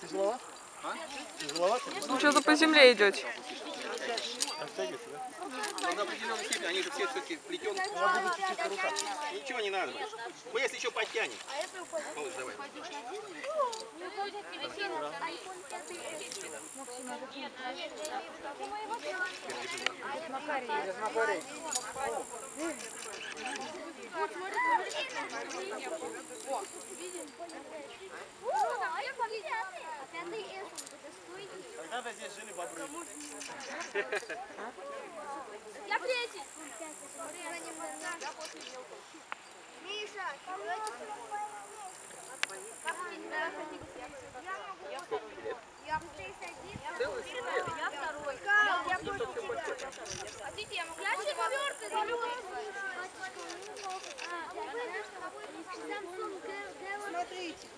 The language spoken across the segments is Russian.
Тяжеловато? Тяжеловато? Ну, что-то по земле идете. До определенной степени они же все все-таки плетенки. Ничего не надо. Мы если еще подтянем. Малыш, давай. Когда-то здесь жили бобры. Я третий. Миша, я быстрее садиться. Я второй. Я против тебя. Хотите, я могу? Я четвертый. Смотрите.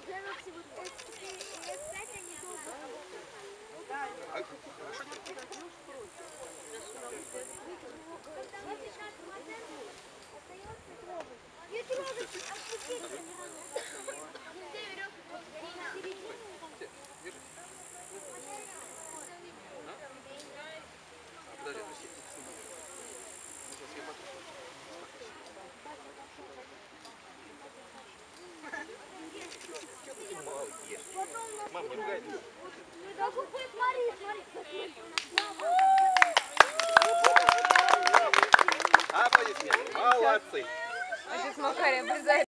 Мам, не ругай. Да купи, смотри, смотри. Аплодисменты. Молодцы. А здесь Макарий обрезает.